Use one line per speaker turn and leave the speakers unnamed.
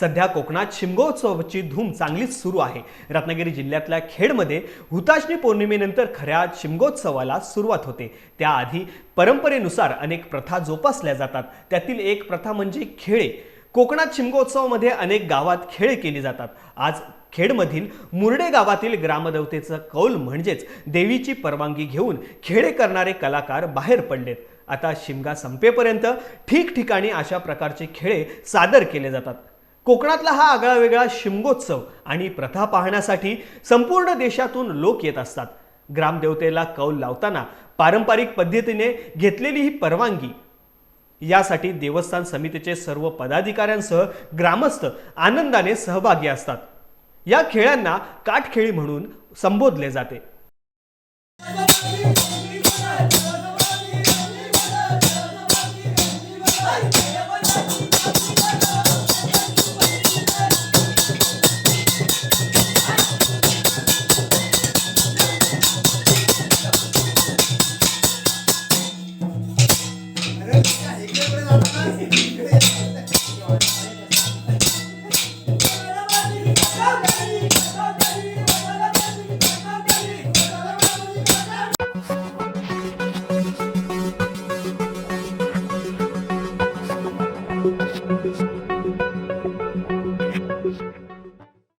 सध्या कोकणात शिमगोत्सवाची धूम चांगलीच सुरू आहे. रत्नागिरी जिल्ह्यातल्या खेडमध्ये हुताशनी पौर्णिमेनंतर खऱ्या शिमगोत्सवाला सुरुवात होते. त्याआधी परंपरेनुसार अनेक प्रथा जोपासल्या जातात. त्यातील एक प्रथा म्हणजे खेळे. कोकणात शिमगोत्सवामध्ये अनेक गावात खेळ केली जातात. आज खेडमधील मुरडे गावातील ग्रामदेवतेचं कौल म्हणजेच देवीची परवानगी घेऊन खेळे करणारे कलाकार बाहेर पडलेत. आता शिमगा संपेपर्यंत ठिकठिकाणी अशा प्रकारचे खेळे सादर केले जातात. कोकणातला हा आगळा वेगळा शिमगोत्सव आणि प्रथा पाहण्यासाठी संपूर्ण देशातून लोक येत असतात. ग्रामदेवतेला कौल लावताना पारंपरिक पद्धतीने घेतलेली ही परवानगी. यासाठी देवस्थान समितीचे सर्व पदाधिकाऱ्यांसह ग्रामस्थ आनंदाने सहभागी असतात. या खेळांना काठखेळी म्हणून संबोधले जाते. Thank you.